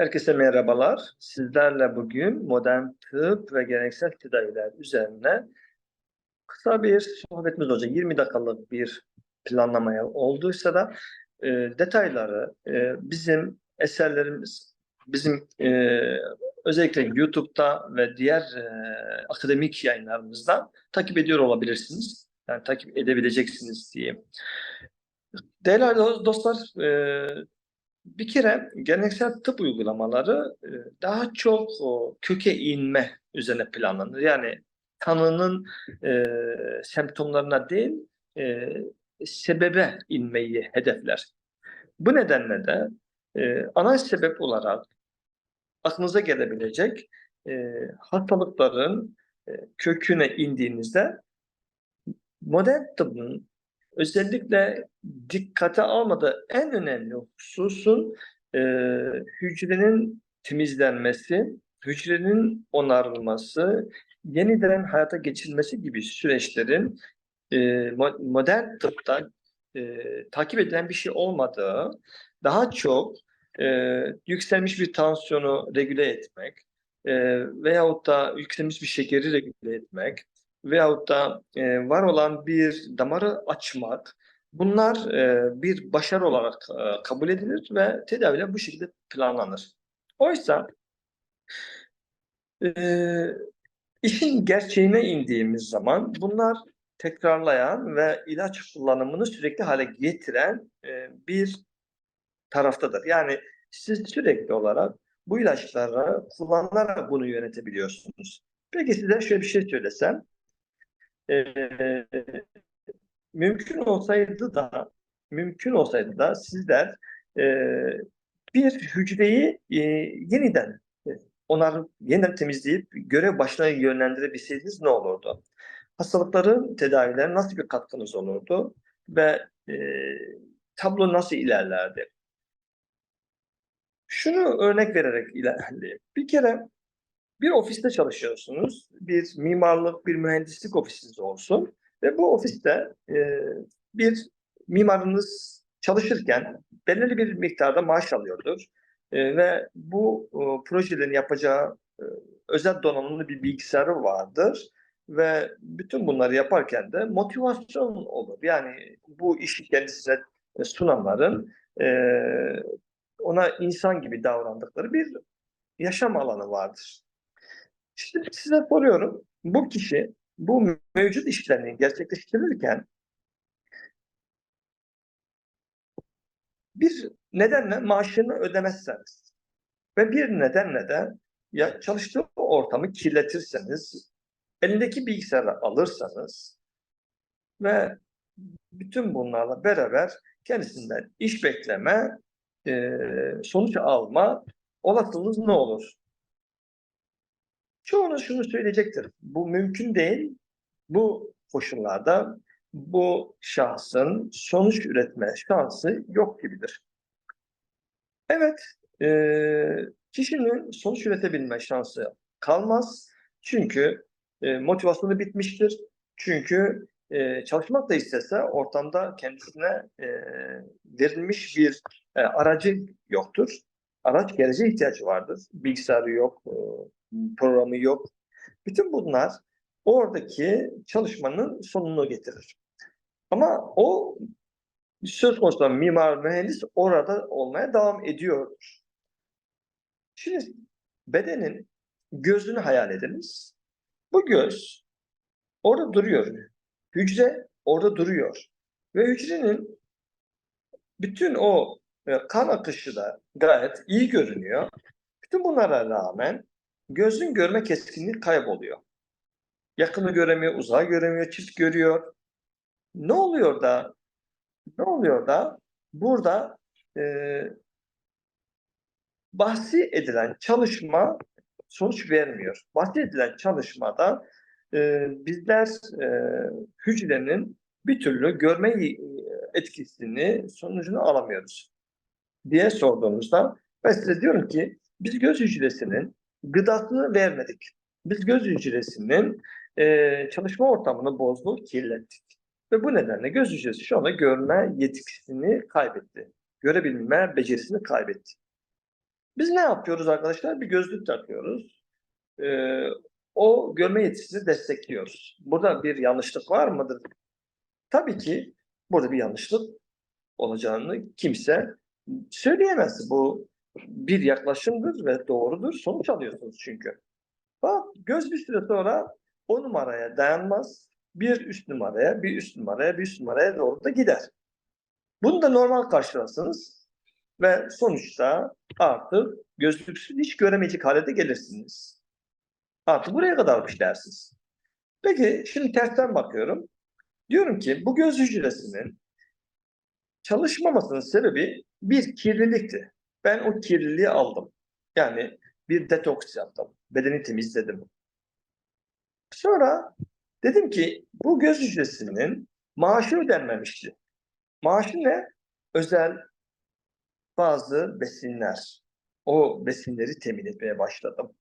Herkese merhabalar. Sizlerle bugün modern tıp ve geleneksel tedaviler üzerine kısa bir sohbetimiz olacak. 20 dakikalık bir planlamaya olduysa da e, detayları e, bizim eserlerimiz, bizim e, özellikle YouTube'da ve diğer e, akademik yayınlarımızda takip ediyor olabilirsiniz. Yani takip edebileceksiniz diyeyim. Değerli do- dostlar, e, bir kere geleneksel tıp uygulamaları e, daha çok köke inme üzerine planlanır. Yani tanının e, semptomlarına değil, e, sebebe inmeyi hedefler. Bu nedenle de e, ana sebep olarak aklınıza gelebilecek e, hastalıkların e, köküne indiğinizde modern tıbbın özellikle dikkate almadığı en önemli hususun e, hücrenin temizlenmesi, hücrenin onarılması, yeniden hayata geçirilmesi gibi süreçlerin e, mo- modern tıpta e, takip edilen bir şey olmadığı, daha çok e, yükselmiş bir tansiyonu regüle etmek e, veyahut da yükselmiş bir şekeri regüle etmek veyahut da e, var olan bir damarı açmak bunlar e, bir başarı olarak e, kabul edilir ve tedaviler bu şekilde planlanır. Oysa e, işin gerçeğine indiğimiz zaman bunlar tekrarlayan ve ilaç kullanımını sürekli hale getiren e, bir taraftadır. Yani siz sürekli olarak bu ilaçları kullanarak bunu yönetebiliyorsunuz. Peki size şöyle bir şey söylesem, ee, mümkün olsaydı da mümkün olsaydı da sizler e, bir hücreyi e, yeniden e, onarıp yeniden temizleyip görev başına yönlendirebilseydiniz ne olurdu? Hastalıkların tedavilerine nasıl bir katkınız olurdu ve e, tablo nasıl ilerlerdi? Şunu örnek vererek ilerleyeyim. Bir kere bir ofiste çalışıyorsunuz. Bir mimarlık, bir mühendislik ofisiniz olsun. Ve bu ofiste e, bir mimarınız çalışırken belirli bir miktarda maaş alıyordur. E, ve bu e, projelerin yapacağı e, özel donanımlı bir bilgisayarı vardır. Ve bütün bunları yaparken de motivasyon olur. Yani bu işi kendisine sunanların e, ona insan gibi davrandıkları bir yaşam alanı vardır. Şimdi size soruyorum. Bu kişi bu mevcut işlerini gerçekleştirirken bir nedenle maaşını ödemezseniz ve bir nedenle de ya çalıştığı ortamı kirletirseniz, elindeki bilgisayarı alırsanız ve bütün bunlarla beraber kendisinden iş bekleme, sonuç alma olasılığınız ne olur? Çoğunuz şunu söyleyecektir. Bu mümkün değil. Bu koşullarda bu şahsın sonuç üretme şansı yok gibidir. Evet, e, kişinin sonuç üretebilme şansı kalmaz. Çünkü e, motivasyonu bitmiştir. Çünkü e, çalışmak da istese ortamda kendisine e, verilmiş bir e, aracı yoktur. Araç geleceğe ihtiyacı vardır. Bilgisayarı yok, e, programı yok. Bütün bunlar oradaki çalışmanın sonunu getirir. Ama o söz konusu mimar, mühendis orada olmaya devam ediyordur. Şimdi bedenin gözünü hayal ediniz. Bu göz orada duruyor. Hücre orada duruyor. Ve hücrenin bütün o e, kan akışı da gayet iyi görünüyor. Bütün bunlara rağmen gözün görme keskinliği kayboluyor. Yakını göremiyor, uzağı göremiyor, çift görüyor. Ne oluyor da ne oluyor da burada e, bahsi edilen çalışma sonuç vermiyor. Bahsi edilen çalışmada e, bizler e, hücrenin bir türlü görme e, etkisini, sonucunu alamıyoruz diye sorduğumuzda ben size diyorum ki biz göz hücresinin gıdasını vermedik. Biz göz hücresinin e, çalışma ortamını bozduk, kirlettik. Ve bu nedenle göz hücresi şu anda görme yetkisini kaybetti. Görebilme becerisini kaybetti. Biz ne yapıyoruz arkadaşlar? Bir gözlük takıyoruz. Ee, o görme yetisini destekliyoruz. Burada bir yanlışlık var mıdır? Tabii ki burada bir yanlışlık olacağını kimse söyleyemez. Bu bir yaklaşımdır ve doğrudur. Sonuç alıyorsunuz çünkü. Bak göz bir süre sonra o numaraya dayanmaz. Bir üst numaraya, bir üst numaraya, bir üst numaraya doğru da gider. Bunu da normal karşılarsınız ve sonuçta artık gözlüksüz hiç göremeyecek hale de gelirsiniz. Artık buraya kadarmış dersiniz. Peki şimdi tersten bakıyorum. Diyorum ki bu göz hücresinin çalışmamasının sebebi bir kirlilikti. Ben o kirliliği aldım. Yani bir detoks yaptım. Bedeni temizledim. Sonra dedim ki bu göz hücresinin maaşı ödenmemişti. Maaşı ne? Özel bazı besinler. O besinleri temin etmeye başladım.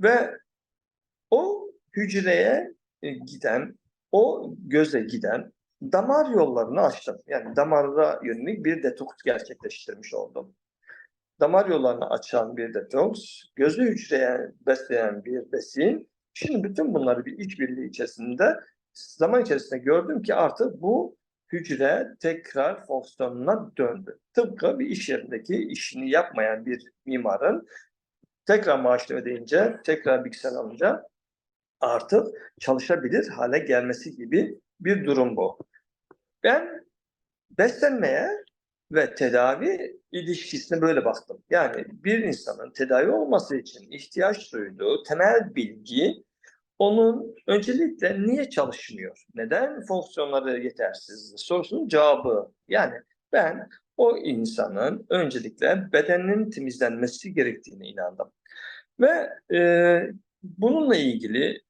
Ve o hücreye e, giden, o göze giden damar yollarını açtım. Yani damarda yönelik bir detoks gerçekleştirmiş oldum. Damar yollarını açan bir detoks, gözü hücreye besleyen bir besin. Şimdi bütün bunları bir işbirliği içerisinde zaman içerisinde gördüm ki artık bu hücre tekrar fonksiyonuna döndü. Tıpkı bir iş yerindeki işini yapmayan bir mimarın tekrar maaşını ödeyince, tekrar bilgisayar alınca artık çalışabilir hale gelmesi gibi bir durum bu. Ben beslenmeye ve tedavi ilişkisine böyle baktım. Yani bir insanın tedavi olması için ihtiyaç duyduğu temel bilgi onun öncelikle niye çalışmıyor? Neden fonksiyonları yetersiz? Sorusunun cevabı. Yani ben o insanın öncelikle bedeninin temizlenmesi gerektiğine inandım. Ve e, bununla ilgili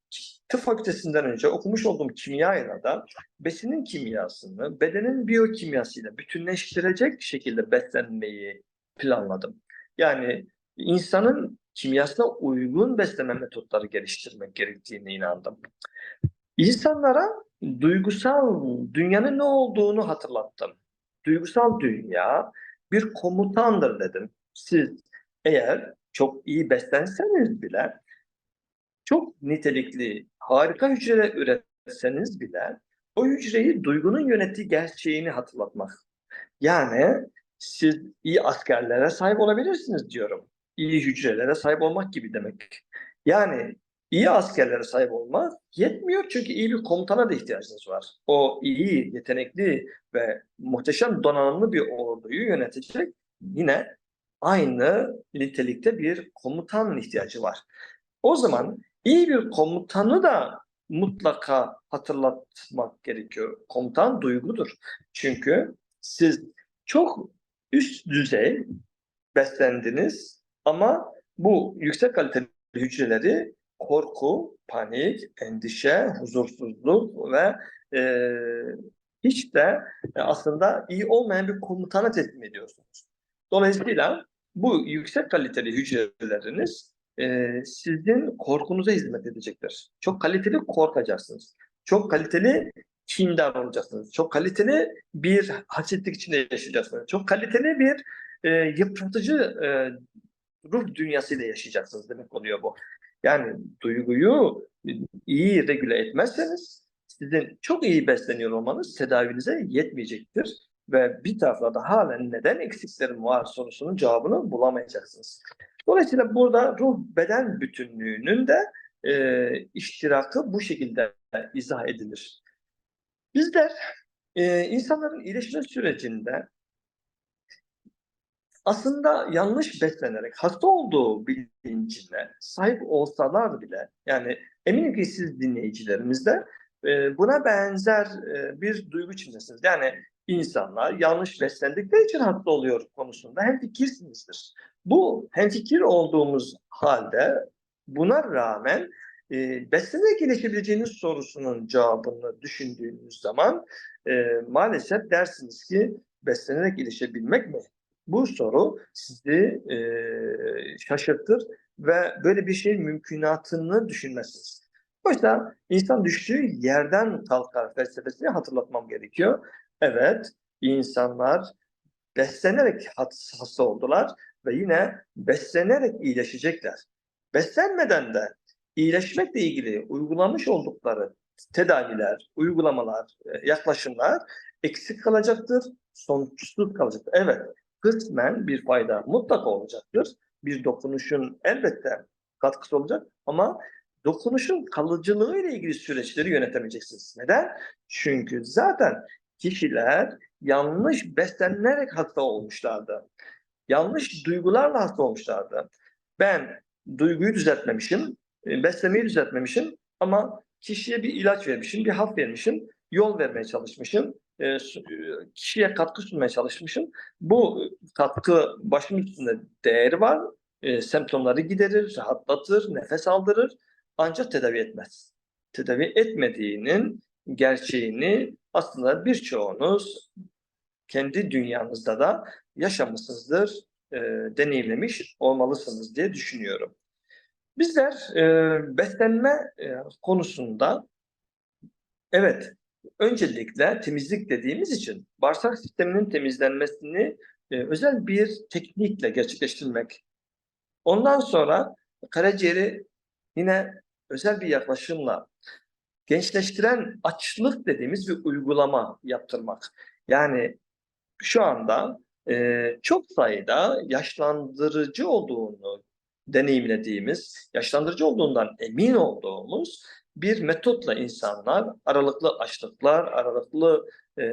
tıp fakültesinden önce okumuş olduğum kimyayla da besinin kimyasını bedenin biyokimyasıyla bütünleştirecek şekilde beslenmeyi planladım. Yani insanın kimyasına uygun besleme metotları geliştirmek gerektiğine inandım. İnsanlara duygusal dünyanın ne olduğunu hatırlattım. Duygusal dünya bir komutandır dedim. Siz eğer çok iyi beslenseniz bile çok nitelikli, harika hücreler üretseniz bile o hücreyi duygunun yönettiği gerçeğini hatırlatmak. Yani siz iyi askerlere sahip olabilirsiniz diyorum. İyi hücrelere sahip olmak gibi demek. Yani iyi askerlere sahip olmak yetmiyor çünkü iyi bir komutana da ihtiyacınız var. O iyi, yetenekli ve muhteşem donanımlı bir orduyu yönetecek yine aynı nitelikte bir komutanın ihtiyacı var. O zaman iyi bir komutanı da mutlaka hatırlatmak gerekiyor. Komutan duygudur. Çünkü siz çok üst düzey beslendiniz ama bu yüksek kaliteli hücreleri korku, panik, endişe, huzursuzluk ve e, hiç de e, aslında iyi olmayan bir komutana teslim ediyorsunuz. Dolayısıyla bu yüksek kaliteli hücreleriniz e, sizin korkunuza hizmet edecektir. Çok kaliteli korkacaksınız. Çok kaliteli kindar olacaksınız. Çok kaliteli bir hasretlik içinde yaşayacaksınız. Çok kaliteli bir e, yıpratıcı e, ruh dünyasıyla yaşayacaksınız demek oluyor bu. Yani duyguyu iyi regüle etmezseniz sizin çok iyi besleniyor olmanız tedavinize yetmeyecektir. Ve bir taraflarda halen neden eksiklerim var sorusunun cevabını bulamayacaksınız. Dolayısıyla burada ruh beden bütünlüğünün de e, iştirakı bu şekilde izah edilir. Bizler e, insanların iyileşme sürecinde aslında yanlış beslenerek hasta olduğu bilincine sahip olsalar bile yani eminim ki siz dinleyicilerimiz de e, buna benzer e, bir duygu içindesiniz. Yani insanlar yanlış beslendikleri için hasta oluyor konusunda hem fikirsinizdir. Bu hemfikir olduğumuz halde buna rağmen e, beslenerek iyileşebileceğiniz sorusunun cevabını düşündüğünüz zaman e, maalesef dersiniz ki beslenerek iyileşebilmek mi? Bu soru sizi e, şaşırtır ve böyle bir şeyin mümkünatını düşünmezsiniz. Oysa insan düştüğü yerden kalkar felsefesini hatırlatmam gerekiyor. Evet, insanlar beslenerek has- hasta oldular ve yine beslenerek iyileşecekler. Beslenmeden de iyileşmekle ilgili uygulamış oldukları tedaviler, uygulamalar, e, yaklaşımlar eksik kalacaktır, sonuçsuz kalacaktır. Evet, kısmen bir fayda mutlaka olacaktır. Bir dokunuşun elbette katkısı olacak ama dokunuşun kalıcılığı ile ilgili süreçleri yönetemeyeceksiniz. Neden? Çünkü zaten kişiler yanlış beslenerek hasta olmuşlardı. Yanlış duygularla hasta olmuşlardı. Ben duyguyu düzeltmemişim, e, beslemeyi düzeltmemişim ama kişiye bir ilaç vermişim, bir hap vermişim, yol vermeye çalışmışım, e, e, kişiye katkı sunmaya çalışmışım. Bu katkı başım üstünde değeri var, semptomları giderir, rahatlatır, nefes aldırır ancak tedavi etmez. Tedavi etmediğinin gerçeğini aslında birçoğunuz kendi dünyanızda da yaşamışsınızdır, e, deneyimlemiş olmalısınız diye düşünüyorum. Bizler e, beslenme e, konusunda evet öncelikle temizlik dediğimiz için bağırsak sisteminin temizlenmesini e, özel bir teknikle gerçekleştirmek. Ondan sonra karaciğeri yine özel bir yaklaşımla gençleştiren açlık dediğimiz bir uygulama yaptırmak. Yani şu anda e, çok sayıda yaşlandırıcı olduğunu deneyimlediğimiz, yaşlandırıcı olduğundan emin olduğumuz bir metotla insanlar aralıklı açlıklar, aralıklı e,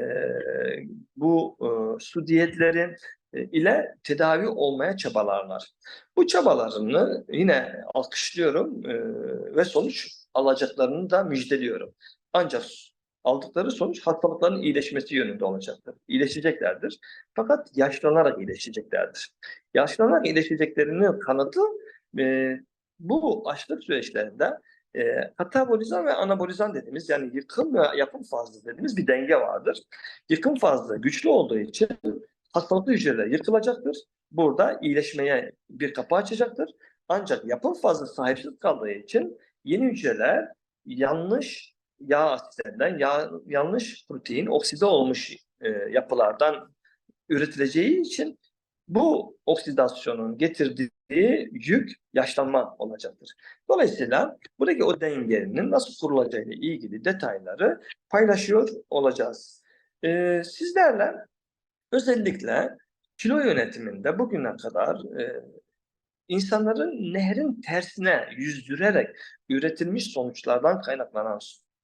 bu e, su diyetleri e, ile tedavi olmaya çabalarlar. Bu çabalarını yine alkışlıyorum e, ve sonuç alacaklarını da müjdeliyorum. Ancak aldıkları sonuç hastalıkların iyileşmesi yönünde olacaktır. İyileşeceklerdir. Fakat yaşlanarak iyileşeceklerdir. Yaşlanarak iyileşeceklerinin kanıtı e, bu açlık süreçlerinde e, katabolizan ve anabolizan dediğimiz yani yıkım ve yapım fazlı dediğimiz bir denge vardır. Yıkım fazlı güçlü olduğu için hastalıklı hücreler yıkılacaktır. Burada iyileşmeye bir kapı açacaktır. Ancak yapım fazla sahipsiz kaldığı için yeni hücreler yanlış yağ asitlerinden, yağ, yanlış protein, okside olmuş e, yapılardan üretileceği için bu oksidasyonun getirdiği yük yaşlanma olacaktır. Dolayısıyla buradaki o dengenin nasıl kurulacağıyla ilgili detayları paylaşıyor olacağız. Ee, sizlerle özellikle kilo yönetiminde bugüne kadar e, insanların nehrin tersine yüzdürerek üretilmiş sonuçlardan kaynaklanan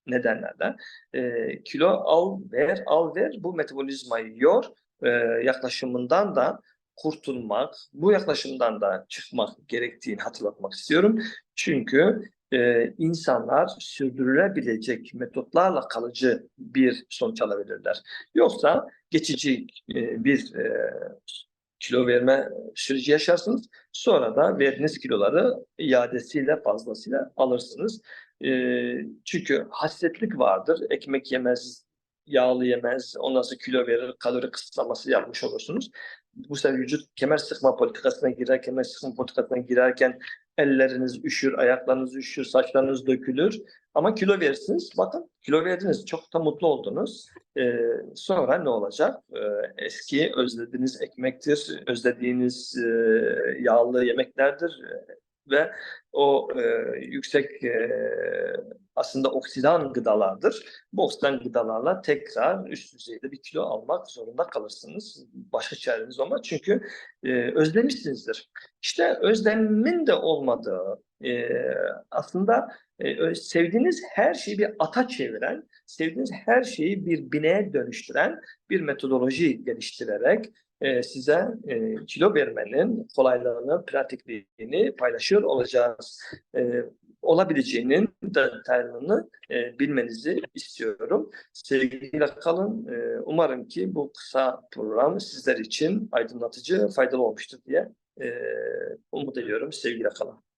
nedenlerden e, kilo al ver al ver bu metabolizmayı yor e, yaklaşımından da kurtulmak, bu yaklaşımdan da çıkmak gerektiğini hatırlatmak istiyorum. Çünkü e, insanlar sürdürülebilecek metotlarla kalıcı bir sonuç alabilirler. Yoksa geçici e, bir e, kilo verme süreci yaşarsınız. Sonra da verdiğiniz kiloları iadesiyle fazlasıyla alırsınız. E, çünkü hasretlik vardır. Ekmek yemez, yağlı yemez, ondan sonra kilo verir, kalori kısıtlaması yapmış olursunuz. Bu sefer vücut kemer sıkma politikasına girer, kemer sıkma politikasına girerken elleriniz üşür, ayaklarınız üşür, saçlarınız dökülür. Ama kilo verirsiniz. Bakın kilo verdiniz, çok da mutlu oldunuz. Ee, sonra ne olacak? Ee, eski özlediğiniz ekmektir, özlediğiniz e, yağlı yemeklerdir ve o e, yüksek e, aslında oksidan gıdalardır. Bu oksidan gıdalarla tekrar üst düzeyde bir kilo almak zorunda kalırsınız. Başka çareniz olmaz çünkü e, özlemişsinizdir. İşte özlemin de olmadığı e, aslında e, sevdiğiniz her şeyi bir ata çeviren, sevdiğiniz her şeyi bir bineğe dönüştüren bir metodoloji geliştirerek e, size e, kilo vermenin kolaylığını, pratikliğini paylaşıyor olacağız. E, olabileceğinin detaylarını bilmenizi istiyorum. Sevgiyle kalın. Umarım ki bu kısa program sizler için aydınlatıcı, faydalı olmuştur diye umut ediyorum. Sevgiyle kalın.